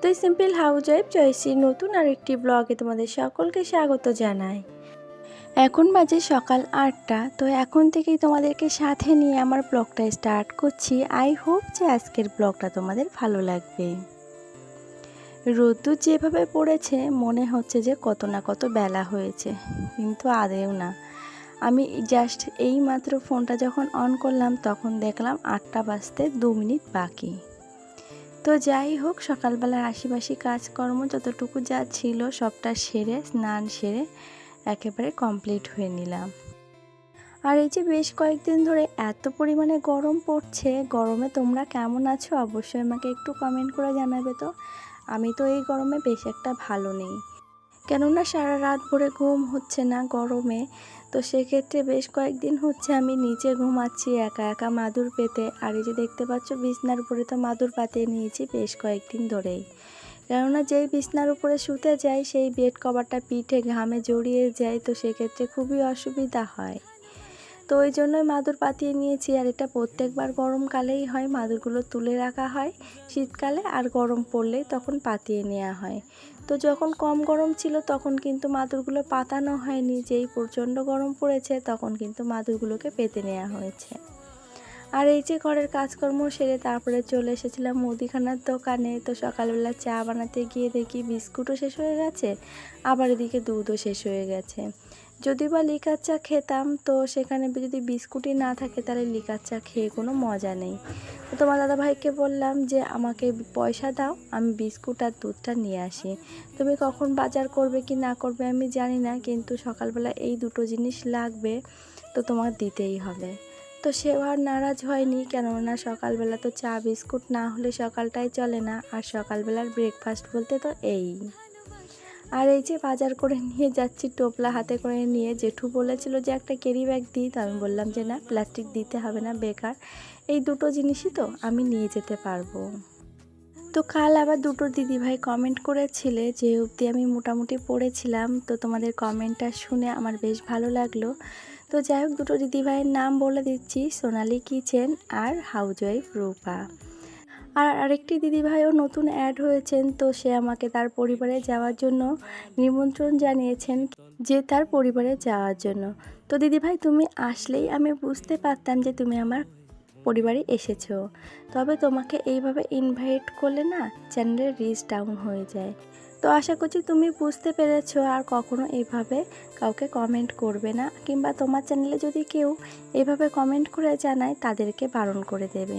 তো simple house wife জয়শ্রীর নতুন আর একটি ব্লগে তোমাদের সকলকে স্বাগত জানাই। এখন বাজে সকাল আটটা, তো এখন থেকেই তোমাদেরকে সাথে নিয়ে আমার ব্লগটা স্টার্ট করছি। আই হোপ যে আজকের ব্লগটা তোমাদের ভালো লাগবে। রোদ্দুর যেভাবে পড়েছে, মনে হচ্ছে যে কত না কত বেলা হয়েছে, কিন্তু আদেও না। আমি জাস্ট এই মাত্র ফোনটা যখন অন করলাম, তখন দেখলাম আটটা বাজতে দু মিনিট বাকি। তো যাই হোক, সকালবেলার আশেপাশে কাজকর্ম যতটুকু যা ছিল সবটা সেরে, স্নান সেরে একেবারে কমপ্লিট হয়ে নিলাম। আর এই যে বেশ কয়েকদিন ধরে এত পরিমাণে গরম পড়ছে, গরমে তোমরা কেমন আছো অবশ্যই আমাকে একটু কমেন্ট করে জানাবে তো। আমি তো এই গরমে বেশ একটা ভালো নেই। কেননা সারা রাত ভরে ঘুম হচ্ছে না গরমে। তো সেক্ষেত্রে বেশ কয়েকদিন হচ্ছে আমি নিচে ঘুমাচ্ছি, একা একা মাদুর পেতে। আর এই যে দেখতে পাচ্ছ, বিছনার উপরে তো মাদুর পাতিয়ে নিয়েছি বেশ কয়েকদিন ধরেই। কেননা যেই বিছনার উপরে শুতে যাই, সেই বেড কভারটা পিঠে ঘামে জড়িয়ে যায়, তো সেক্ষেত্রে খুবই অসুবিধা হয়। তো ওই জন্যই মাদুর পাতিয়ে নিয়েছি। আর এটা প্রত্যেকবার গরমকালেই হয়, মাদুরগুলো তুলে রাখা হয় শীতকালে আর গরম পড়লেই তখন পাতিয়ে নেওয়া হয়। তো যখন কম গরম ছিল তখন কিন্তু মাদুরগুলো পাতানো হয়নি। যেই প্রচণ্ড গরম পড়েছে তখন কিন্তু মাদুরগুলোকে পেতে নেওয়া হয়েছে। আর এই যে ঘরের কাজকর্ম সেরে তারপরে চলে এসেছিলাম মুদিখানার দোকানে। তো সকালবেলা চা বানাতে গিয়ে দেখি বিস্কুটও শেষ হয়ে গেছে, আবার এদিকে দুধও শেষ হয়ে গেছে। যদি বা লিকার চা খেতাম, তো সেখানে যদি বিস্কুটই না থাকে, তাহলে লিকার চা খেয়ে কোনো মজা নেই। তো তোমার দাদাভাইকে বললাম যে, আমাকে পয়সা দাও, আমি বিস্কুট আর দুধটা নিয়ে আসি। তুমি কখন বাজার করবে কি না করবে আমি জানি না, কিন্তু সকালবেলা এই দুটো জিনিস লাগবে, তো তোমার দিতেই হবে। তো সেও আর নারাজ হয়নি, কেননা সকালবেলা তো চা, বিস্কুট না হলে সকালটাই চলে না, আর সকালবেলার ব্রেকফাস্ট বলতে তো এই। আর এই যে বাজার করে নিয়ে যাচ্ছি, টোপলা হাতে করে নিয়ে, জেঠু বলেছিল যে একটা ক্যারি ব্যাগ দিই, তো আমি বললাম যে না প্লাস্টিক দিতে হবে না, বেকার। এই দুটো জিনিসই তো আমি নিয়ে যেতে পারব। তো কাল আবার দুটো দিদিভাই কমেন্ট করেছিলে যে, অবধি আমি মোটামুটি পড়েছিলাম, তো তোমাদের কমেন্টটা শুনে আমার বেশ ভালো লাগল। তো যাই হোক, দুটো দিদিভাইয়ের নাম বলে দিচ্ছি সোনালি কিচেন আর হাউজ ওয়াইফ রূপা। আর আরেকটি দিদিভাইও নতুন অ্যাড হয়েছেন, তো সে আমাকে তার পরিবারে যাওয়ার জন্য নিমন্ত্রণ জানিয়েছেন যে তার পরিবারে যাওয়ার জন্য। তো দিদিভাই, তুমি আসলেই আমি বুঝতে পারতাম যে তুমি আমার পরিবারে এসেছ। তবে তোমাকে এইভাবে ইনভাইট করলে না চ্যানেলের রিচ ডাউন হয়ে যায়। তো আশা করছি তুমি বুঝতে পেরেছ আর কখনো এভাবে কাউকে কমেন্ট করবে না, কিংবা তোমার চ্যানেলে যদি কেউ এভাবে কমেন্ট করে জানায়, তাদেরকে বারণ করে দেবে।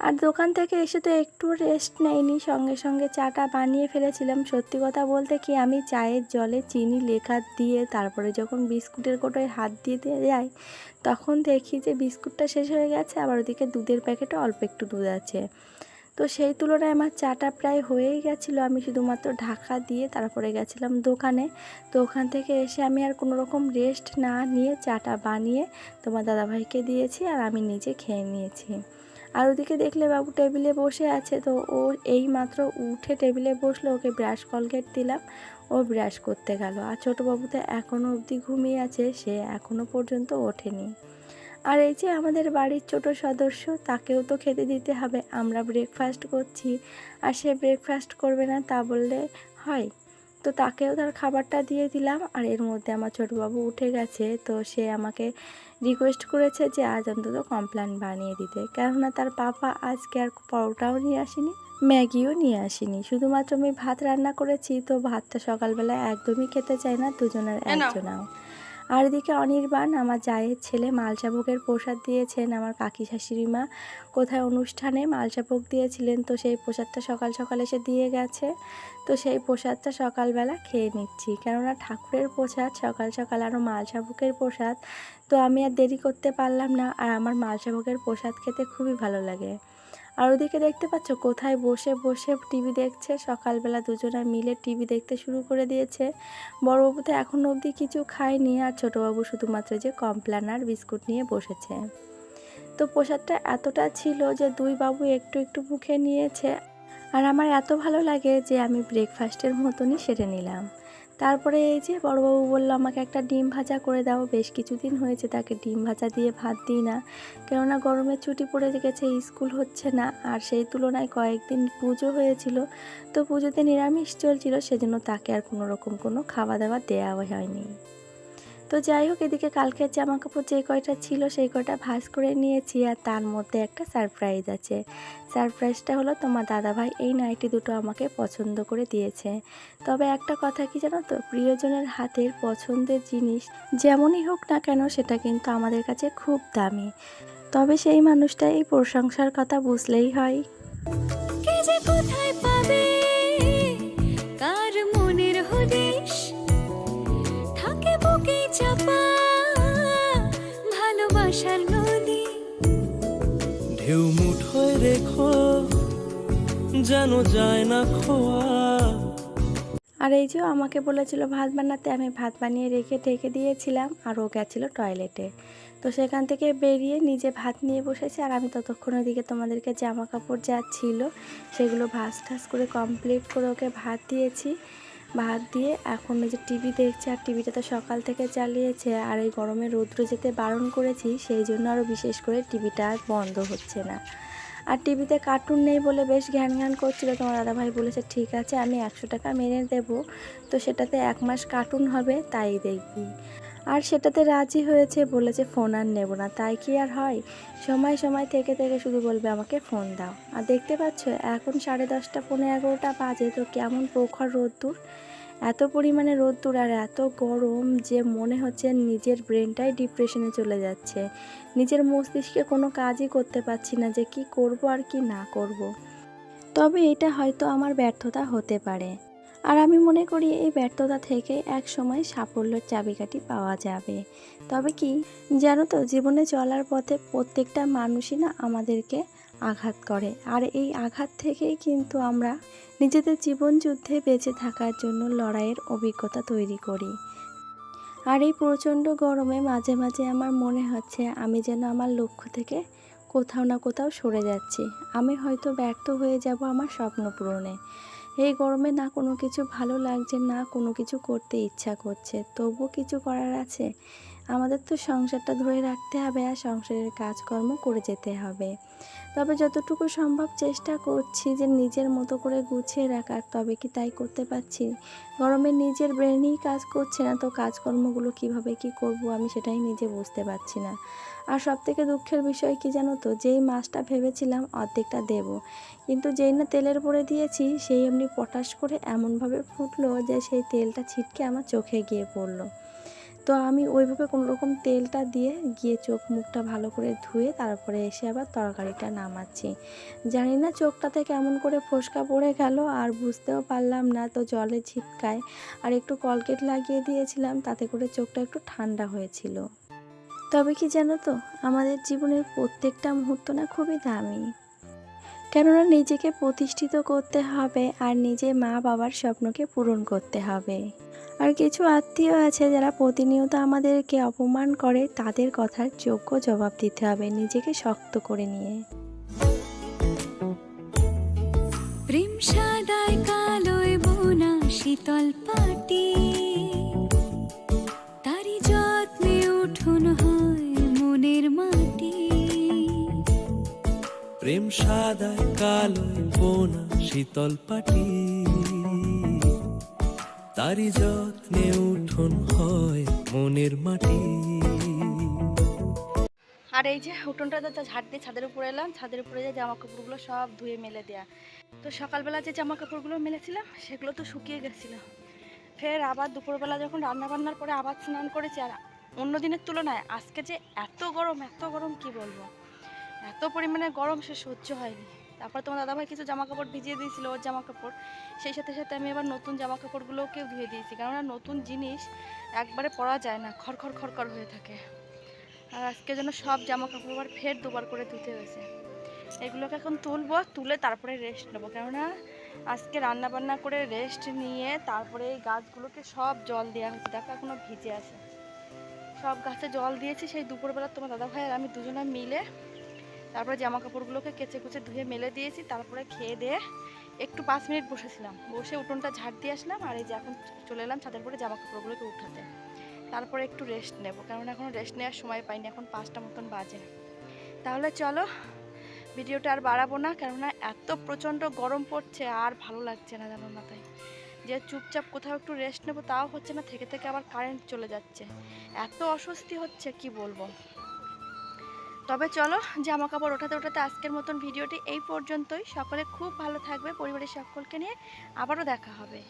আর দোকান থেকে এসে তো একটু রেস্ট নেয়নি। সঙ্গে সঙ্গে চাটা বানিয়ে ফেলেছিলাম। সত্যি কথা বলতে কি, আমি চায়ের জলে চিনি লেখা দিয়ে, তারপরে যখন বিস্কুটের কোটোয় হাত দিয়ে যাই তখন দেখি যে বিস্কুটটা শেষ হয়ে গেছে, আবার ওদিকে দুধের প্যাকেটে অল্প একটু দুধ আছে। তো সেই তুলনায় আমার চাটা প্রায় হয়েই গেছিল। আমি শুধুমাত্র ঢাকা দিয়ে তারপরে গেছিলাম দোকানে। তো ওখান থেকে এসে আমি আর কোনো রকম রেস্ট না নিয়ে চাটা বানিয়ে তোমার দাদাভাইকে দিয়েছি আর আমি নিজে খেয়ে নিয়েছি। আর ওদিকে দেখলে বাবু টেবিলে বসে আছে, তো ও এই মাত্র উঠে টেবিলে বসল, ওকে ব্রাশ কলগেট দিলাম। ও ব্রাশ করতে গেল। আর ছোটো বাবু তো এখনও অবধি ঘুমিয়ে আছে, সে এখনও পর্যন্ত ওঠেনি। আর এই যে আমাদের বাড়ির ছোট সদস্য, তাকেও তো খেতে দিতে হবে। আমরা ব্রেকফাস্ট করছি। আর সে ব্রেকফাস্ট করবে না তা বললে হয়? তো তাকেও তার খাবারটা দিয়ে দিলাম। আর এর মধ্যে আমার ছোটবাবু উঠে গেছে তো সে আমাকে রিকোয়েস্ট করেছে যে আজ অন্তত কমপ্লেন বানিয়ে দিতে। কেননা তার পাপা আজকে আর পরোটাও নিয়ে আসেনি ম্যাগিও নিয়ে আসিনি। শুধুমাত্র আমি ভাত রান্না করেছি তো ভাতটা সকালবেলা একদমই খেতে চায় না দুজনের একজনাও। আর এদিকে অনির্বাণ, আমার জায়ের ছেলে মালসাভোগের প্রসাদ দিয়েছেন, আমার কাকি শাশুড়ি মা কোথায় অনুষ্ঠানে মালসাভোগ দিয়েছিলেন, তো সেই প্রসাদটা সকাল সকাল এসে দিয়ে গেছে। তো সেই প্রসাদটা সকালবেলা খেয়ে নিচ্ছি। কেননা ঠাকুরের প্রসাদ, সকাল সকাল আরও মালসাভোগের প্রসাদ, তো আমি আর দেরি করতে পারলাম না। আর আমার মালসাভোগের প্রসাদ খেতে খুবই ভালো লাগে। আর ওদিকে দেখতে পাচ্ছ কোথায় বসে বসে টিভি দেখছে। সকালবেলা দুজনে মিলে টিভি দেখতে শুরু করে দিয়েছে। বড়বাবু তো এখন অবধি কিছু খায়নি আর ছোটোবাবু শুধুমাত্র যে কমপ্লান আর বিস্কুট নিয়ে বসেছে। তো প্রসাদটা এতটা ছিল যে দুই বাবু একটু একটু মুখে নিয়েছে। আর আমার এত ভালো লাগে যে আমি ব্রেকফাস্টের মতনই সেরে নিলাম। তারপরে এই যে বড়বাবু বলল, আমাকে একটা ডিম ভাজা করে দাও, বেশ কিছুদিন হয়েছে তাকে ডিম ভাজা দিয়ে ভাত দিই না। কেননা গরমের ছুটি পড়ে গেছে, স্কুল হচ্ছে না। আর সেই তুলনায় কয়েকদিন পুজো হয়েছিল, তো পুজোতে নিরামিষ চলছিল, সেজন্য তাকে আর কোনো রকম কোনো খাওয়া দাওয়া দেওয়া হয়নি। তো যাই হোক, এদিকে কালকের জামা কাপড় যে কয়টা ছিল সেই কয়টা ভাঁজ করে নিয়েছি আর তার মধ্যে একটা সারপ্রাইজ আছে। সারপ্রাইজটা হলো তোমার দাদাভাই এই নাইটি দুটো আমাকে পছন্দ করে দিয়েছে। তবে একটা কথা কি জানো তো, প্রিয়জনের হাতের পছন্দের জিনিস যেমনই হোক না কেন সেটা কিন্তু আমাদের কাছে খুব দামি। তবে সেই মানুষটা এই প্রশংসার কথা বুঝলেই হয়। কোথায় পাবে? ভালোবাসার নদী। ঢেউ মুঠোয় রেখো যেন যায় না খোয়া। আর এই যে আমাকে বলেছিল ভাত বানাতে আমি ভাত বানিয়ে রেখে ঢেকে দিয়েছিলাম আর ও গেছিল টয়লেটে। তো সেখান থেকে বেরিয়ে নিজে ভাত নিয়ে বসেছে আর আমি ততক্ষণ ওদিকে তোমাদেরকে জামা কাপড় যা ছিল সেগুলো ভাজ ঠাস করে কমপ্লিট করে ওকে ভাত দিয়েছি। ভাত দিয়ে এখন এই যে টিভি দেখছি আর টিভিটা তো সকাল থেকে চালিয়েছে আর এই গরমে রৌদ্র যেতে বারণ করেছি, সেই জন্য আরও বিশেষ করে টিভিটা আর বন্ধ হচ্ছে না। আর টিভিতে কার্টুন নেই বলে বেশ ঘ্যান ঘ্যান করছিল, তোমার দাদাভাই বলেছে, ঠিক আছে, আমি একশো টাকা মেনে দেবো। তো সেটাতে এক মাস কার্টুন হবে, তাই দেখবি। আর সেটাতে রাজি হয়েছে বলেছে ফোন আর নেব না। তাই কি আর হয়? সময় সময় থেকে থেকে শুধু বলবে আমাকে ফোন দাও। আর দেখতে পাচ্ছ, এখন সাড়ে দশটা পনেরো এগারোটা বাজে। তো কেমন প্রখর রোদ্দুর? এত পরিমাণে রোদ্দুর আর এত গরম যে মনে হচ্ছে নিজের ব্রেনটাই ডিপ্রেশনে চলে যাচ্ছে। নিজের মস্তিষ্কে কোনো কাজই করতে পারছি না যে কি করব আর কি না করব। তবে এটা হয়তো আমার ব্যর্থতা হতে পারে। আর আমি মনে করি এই ব্যর্থতা থেকে এক সময় সাফল্যের চাবিকাঠি পাওয়া যাবে। তবে কি, জানো তো, জীবনে চলার পথে প্রত্যেকটা মানুষই না আমাদেরকে আঘাত করে। আর এই আঘাত থেকেই কিন্তু আমরা নিজেদের জীবন যুদ্ধে বেঁচে থাকার জন্য লড়াইয়ের অভিজ্ঞতা তৈরি করি। আর এই প্রচণ্ড গরমে মাঝে মাঝে আমার মনে হচ্ছে আমি যেন আমার লক্ষ্য থেকে কোথাও না কোথাও সরে যাচ্ছি। আমি হয়তো ব্যর্থ হয়ে যাব আমার স্বপ্ন পূরণে। এই গরমে না কোনো কিছু ভালো লাগছে, না কোনো কিছু করতে ইচ্ছা করছে। তবু কিছু করার আছে? আমাদের তো সংসারটা ধরে রাখতে হবে আর সংসারের কাজকর্ম করে যেতে হবে। তবে যতটুকু সম্ভব চেষ্টা করছি যে নিজের মতো করে গুছিয়ে রাখার, তবে কি তাই করতে পারছি? গরমে নিজের ব্রেনই কাজ করছে না, তো কাজকর্মগুলো কীভাবে কি করব আমি সেটাই নিজে বুঝতে পারছি না। আর সব থেকে দুঃখের বিষয় কি জানো তো, যেই মাছটা ভেবেছিলাম অর্ধেকটা দেব, কিন্তু যেই না তেলের পরে দিয়েছি, সেই এমনি পটাশ করে এমনভাবে ফুটলো যে সেই তেলটা ছিটকে আমার চোখে গিয়ে পড়ল। তো আমি ওইভাবে কোনো রকম তেলটা দিয়ে গিয়ে চোখ মুখটা ভালো করে ধুয়ে তারপরে এসে আবার তরকারিটা নামাচ্ছি। জানি না চোখটাতে কেমন করে ফোসকা পড়ে গেল, আর বুঝতেও পারলাম না, তো জলে ছিটকায়। আর একটু কলকেট লাগিয়ে দিয়েছিলাম, তাতে করে চোখটা একটু ঠান্ডা হয়েছিল। তবে কি জানো তো, আমাদের জীবনের প্রত্যেকটা মুহূর্ত না খুবই দামি। কেননা নিজেকে প্রতিষ্ঠিত করতে হবে, আর নিজে মা বাবার স্বপ্নকে পূরণ করতে হবে। আর কিছু আত্মীয় আছে যারা প্রতিনিয়ত আমাদেরকে অপমান করে তাদের কথার যোগ্য জবাব দিতে হবে নিজেকে শক্ত করে নিয়ে। প্রেম সাদায় কালোয় বোনা শীতল পাটি। তারি যত্নে উঠুন হয় মনের মাটি। প্রেম সাদায় কালোয় বোনা শীতল পাটি। তারি যত্নে উঠোন হয় মনের মাটি। আর এই যে উঠোনটাতে তো ঝাড় দিয়ে ছাদের উপরে এলাম, ছাদের উপরে যে জামা কাপড়গুলো সব ধুয়ে মেলে দেয়া। তো সকালবেলা যে জামা কাপড়গুলো মেলেছিলাম, সেগুলো তো শুকিয়ে গেছিল। ফের আবার দুপুরবেলা যখন রান্না বান্নার পরে আবার স্নান করেছি, আর অন্য দিনের তুলনায় আজকে যে এত গরম এত গরম কি বলব? এত পরিমাণে গরম সে সহ্য হয়নি। তারপর তোমার দাদাভাই কিছু জামা কাপড় ভিজিয়ে দিয়েছিল ওর জামা কাপড় সেই সাথে সাথে আমি আবার নতুন জামা কাপড়গুলোকেও ধুয়ে দিয়েছি কেননা নতুন জিনিস একবারে পরা যায় না, খড়খড় খড়খড় হয়ে থাকে। আর আজকে যেন সব জামা কাপড় আবার ফের দুবার করে ধুতে হয়েছে। এগুলোকে এখন তুলবো, তুলে তারপরে রেস্ট নেব, কেননা আজকে রান্না বান্না করে রেস্ট নিয়ে তারপরে এই গাছগুলোকে সব জল দেওয়া হচ্ছে দেখো এখনও ভিজে আছে। সব গাছে জল দিয়েছি, সেই দুপুরবেলা তোমার দাদা ভাই আর আমি দুজনে মিলে তারপরে জামা কাপড়গুলোকে কেচে কুচে ধুয়ে মেলে দিয়েছি, তারপরে খেয়ে দিয়ে একটু পাঁচ মিনিট বসেছিলাম। বসে উঠোনটা ঝাড় দিয়ে আসলাম, আর এই যে এখন চলে এলাম ছাদের পরে জামা কাপড়গুলোকে উঠাতে। তারপরে একটু রেস্ট নেব কারণ এখন রেস্ট নেওয়ার সময় পাইনি, এখন পাঁচটা মতন বাজে। তাহলে চলো, ভিডিওটা আর বাড়াবো না, কেননা এত প্রচণ্ড গরম পড়ছে, আর ভালো লাগছে না জানো তাই যে চুপচাপ কোথাও একটু রেস্ট নেব, তাও হচ্ছে না, থেকে থেকে আবার কারেন্ট চলে যাচ্ছে। এত অস্বস্তি হচ্ছে, কি বলব? তবে চলো জামা কাপড় ওঠাতে ওঠাতে আজকের মতন ভিডিওটি এই পর্যন্তই। সকলে খুব ভালো থাকবে। পরিবারের সকলকে নিয়ে আবারও দেখা হবে।